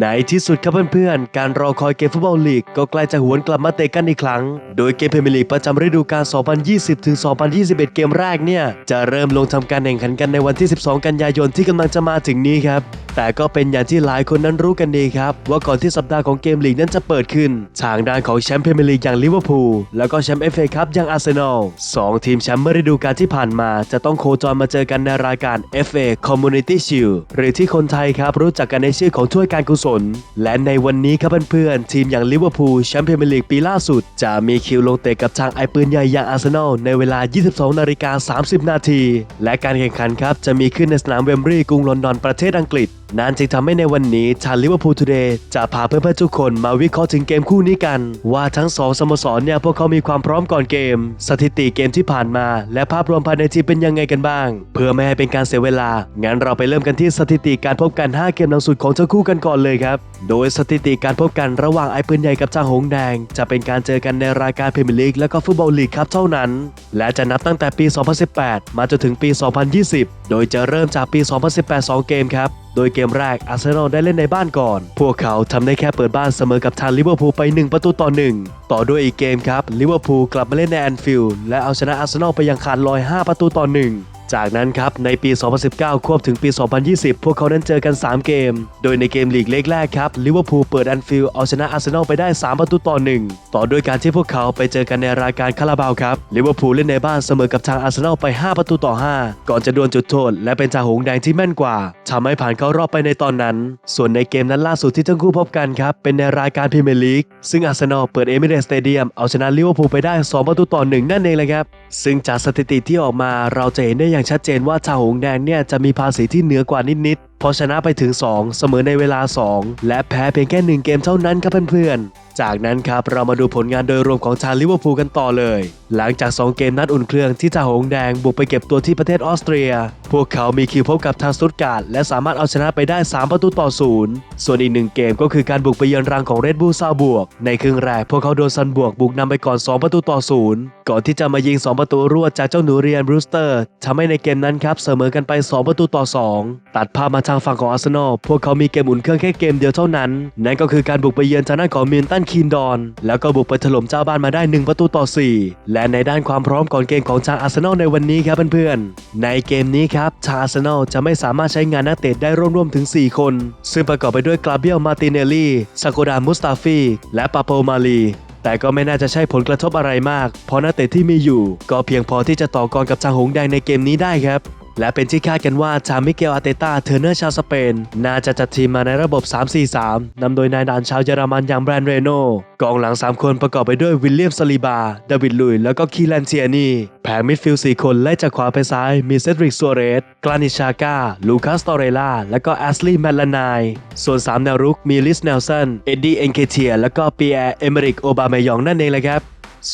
ในที่สุดครับเพื่อนๆ การรอคอยเกมฟุตบอลลีกก็ใกล้จะหวนกลับมาเตะกันอีกครั้ง โดยเกมพรีเมียร์ลีกประจำฤดูกาล 2020ถึง2021 เกมแรกเนี่ย จะเริ่มลงทำการแข่งขันกันในวันที่ 12 กันยายนที่กำลังจะมาถึงนี้ครับ แต่ก็เป็นอย่างที่หลายคนนั้นรู้กันดีครับ ว่าก่อนที่สัปดาห์ของเกมลีกนั้นจะเปิดขึ้นทางด้านของแชมป์พรีเมียร์ลีกอย่างลิเวอร์พูลแล้วก็แชมป์เอฟเอคัพอย่างอาร์เซนอลสองทีมแชมป์เมื่อฤดูกาลที่ผ่านมา จะต้องโคจรมาเจอกันในรายการ FA Community Shield หรือที่คนไทยครับรู้จักกันในชื่อของถ้วยการกุศล และในวันนี้ครับเพื่อนๆทีมอย่างลิเวอร์พูลแชมป์พรีเมียร์ลีกปีล่าสุด จะมีคิวลงเตะกับทางไอปืนใหญ่อย่างอาร์เซนอลในเวลา 22 นาฬิกา 30 นาทีและการแข่งขันครับจะมีขึ้นในสนามเวมบรีย์กรุงลอนดอนประเทศอังกฤษ นั่นจึงทำให้ในวันนี้ทางลิเวอร์พูลทูเดย์จะพาเพื่อนๆทุกคนมาวิเคราะห์ถึงเกมคู่นี้กัน ว่าทั้งสองสโมสรเนี่ยพวกเขามีความพร้อมก่อนเกม สถิติเกมที่ผ่านมา และภาพรวมภายในทีมเป็นยังไงกันบ้าง เพื่อไม่ให้เป็นการเสียเวลา งั้นเราไปเริ่มกันที่สถิติการพบกัน 5 เกมหลังสุดของทั้งคู่กันก่อนเลยครับ โดยสถิติการพบกันระหว่างไอ้ปืนใหญ่กับทางหงแดง จะเป็นการเจอกันในรายการพรีเมียร์ลีกและก็ฟุตบอลลีกครับเท่านั้น และจะนับตั้งแต่ปี 2018 มาจนถึงปี 2020 โดยจะเริ่มจากปี 2018 2 เกมครับ โดยเกมแรกอาร์เซนอลได้เล่นในบ้านก่อน พวกเขาทำได้แค่เปิดบ้านเสมอกับทางลิเวอร์พูลไป 1 ประตูต่อ 1 ต่อด้วยอีกเกมครับลิเวอร์พูลกลับมาเล่นในแอนฟิลด์และเอาชนะอาร์เซนอลไปอย่างขาดลอย 5 ประตูต่อ 1 จากนั้นครับ ในปี 2019 ควบถึงปี 2020 พวกเขานั้นเจอกัน 3 เกม โดยในเกมลีกเล็กแรกครับลิเวอร์พูลเปิดแอนฟิลเอาชนะอาร์เซนอลไปได้ 3 ประตูต่อ 1 ต่อด้วยการที่พวกเขาไปเจอกันในรายการคาราบาวครับลิเวอร์พูลเล่นในบ้านเสมอกับทางอาร์เซนอลไป 5 ประตูต่อ 5 ก่อนจะดวลจุดโทษ และเป็นจ่าหงแดงที่แม่นกว่าทำให้ผ่านเข้ารอบไปในตอนนั้น ส่วนในเกมนั้นล่าสุดที่ทั้งคู่พบกันครับเป็นในรายการพรีเมียร์ลีกซึ่งอาร์เซนอลเปิดเอมิเรตสเตเดียมเอาชนะลิเวอร์พูลไปได้ 2 ประตูต่อ 1 นั่นเองเลยครับซึ่งจากสถิติที่ออกมาเราจะเห็นได้อย่างชัดเจนว่าชาหงแดงเนี่ยจะมีภาษีที่เหนือกว่านิดๆ พราะชนะไปถึง 2 เสมอในเวลา 2 และแพ้เพียงแค่ 1 เกมเท่านั้นครับเพื่อนๆ จากนั้นครับเรามาดูผลงานโดยรวมของชาวลิเวอร์พูลกันต่อเลย หลังจาก 2 เกมนัดอุ่นเครื่องที่ชาหงแดงบุกไปเก็บตัวที่ประเทศออสเตรีย พวกเขามีคิวพบกับทางสตุตการ์ดและสามารถเอาชนะไปได้ 3 ประตูต่อศูนย์ส่วนอีกหนึ่งเกมก็คือการบุกไปเยือนรังของเรดบูลซาบวก ในครึ่งแรกพวกเขาโดนซันบวกบุกนำไปก่อน 2 ประตูต่อศูนย์ก่อนที่จะมายิง 2 ประตูรวดจากเจ้าหนูเรียนบรูสเตอร์ทำให้ในเกมนั้นครับเสมอกันไป 2 ประตูต่อ 2 ตัดภาพมาทางฝั่งของอาร์เซนอลพวกเขามีเกมอุ่นเครื่องแค่เกมเดียวเท่านั้น นั่นก็คือการบุกไปเยือนทางด้านของมิลตันคีนดอน แล้วก็บุกไปถล่มเจ้าบ้านมาได้ 1 ประตูต่อ 4 และในด้านความพร้อมก่อนเกมของทางอาร์เซนอลในวันนี้ครับเพื่อนๆในเกมนี้ครับทางอาร์เซนอลจะไม่สามารถใช้งานนักเตะได้ร่วมๆถึง 4 คน ซึ่งประกอบไปด้วยกราเบียลมาติเนลลี่ซาโกดามุสตาฟีและปาโปมาลีแต่ก็ไม่น่าจะใช่ผลกระทบอะไรมาก เพราะนักเตะที่มีอยู่ ก็เพียงพอที่จะต่อกรกับทางหงแดงในเกมนี้ได้ครับ และเป็นที่คาดกันว่าทามิเกลอาเตตาเทอร์เนอร์ชาวสเปน น่าจะจัดทีมมาในระบบ 3-4-3 นำโดยนายดานชาวเยอรมันอย่างแบรนด์เรโนกองหลัง 3 คนประกอบไปด้วยวิลเลียมสลีบาดาวิดลุย แล้วก็คีแลนเทียนีแผงมิดฟิลด์4คนไล่จากขวาไปซ้าย มีเซดริกซัวเรส กลานิชากาลูคัสตอเรล่า และก็แอสลีย์แมลลานาย ส่วน 3 แนวรุกมีลิสเนลสัน เอ็ดดี้เอนเคเทีย แล้วก็ปีแอร์เอเมริกโอบาเมยองนั่นเองเลยครับ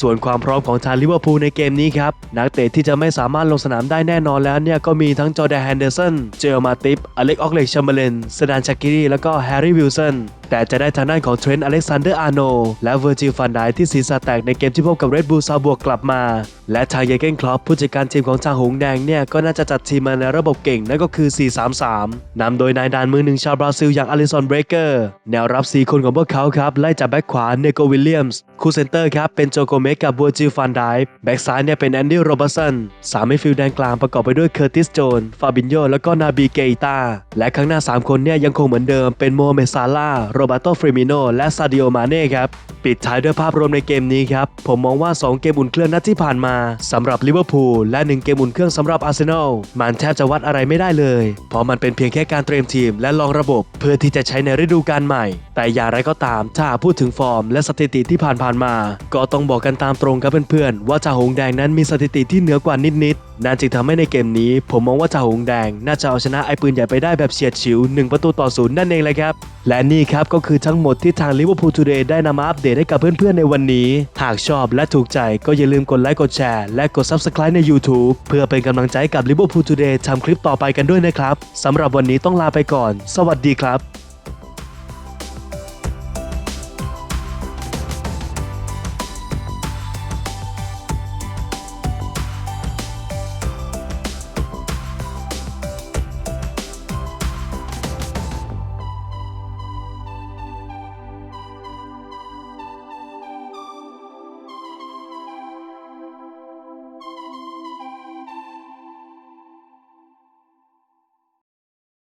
ส่วนความพร้อมของทางลิเวอร์พูลในเกมนี้ครับ นักเตะที่จะไม่สามารถลงสนามได้แน่นอนแล้วเนี่ยก็มีทั้งจอแดนแฮนเดอร์สัน เจลมาติฟอเล็กออกเล็กชัมเบอร์เลนสดานชากิรีแล้วก็แฮร์รี่วิลสัน แต่จะได้ทางด้านของเทรนต์อเล็กซานเดอร์อาร์โนและเวอร์จิลฟันไดที่ศีรษะแตกในเกมที่พบกับเรดบูลซาบวกกลับมา และทางเยเกนคลอปผู้จัดการทีมของทางหงแดงเนี่ย ก็น่าจะจัดทีมมาในระบบเก่งนั่นก็คือ 4-3-3 นำโดยนายดานมือหนึ่งชาวบราซิลอย่างอลิสันเบรเกอร์แนวรับ 4 คนของพวกเขาครับ ไล่จากแบ็คขวาเนโกวิลเลียมส์คู่เซนเตอร์ครับเป็นโจโกเมกับบัวจิลฟันไดแบ็คซ้ายเนี่ยเป็นแอนดี้โรบัสันสามมิดฟิลด์แดนกลางประกอบไปด้วยเคอร์ติสโจนฟาบินโยแล้วก็นาบีเกอิตาและข้างหน้า 3 คนเนี่ยยังคงเหมือนเดิมเป็นโมเมซาลาโรโรบาโตฟริมิโนและซาดิโอมาเน่ครับปิดท้ายด้วยภาพรวมในเกมนี้ครับ ผมมองว่า 2 เกมอุ่นเครื่องนัดที่ผ่านมาสำหรับลิเวอร์พูลและ 1 เกมอุ่นเครื่องสำหรับอาร์เซนอลมันแทบจะวัดอะไรไม่ได้เลย เพราะมันเป็นเพียงแค่การเตรียมทีมและลองระบบ เพื่อที่จะใช้ในฤดูกาลใหม่ แต่อย่างไรก็ตามถ้าพูดถึงฟอร์ม และสถิติที่ผ่านๆมา ก็ต้องบอกกันตามตรงกับเพื่อนๆว่าจ่าหงแดงนั้นมีสถิติที่เหนือกว่านิดๆ นั่นจึงทำให้ในเกมนี้ ผมมองว่าจ่าหงแดง น่าจะเอาชนะไอ้ปืนใหญ่ไปได้แบบเฉียดฉิว 1 ประตูต่อศูนย์นั่นเองเลยครับ และนี่ครับก็คือทั้งหมดที่ทางลิเวอร์พูลทูเดย์ได้นำมาอัปเดตให้กับเพื่อนๆในวันนี้ หากชอบและถูกใจก็อย่าลืมกดไลค์กดแชร์และกด Subscribe ใน YouTube เพื่อเป็นกำลังใจกับลิเวอร์พูลทูเดย์ทำคลิปต่อไปกันด้วยนะครับสำหรับวันนี้ต้องลาไปก่อน สวัสดีครับ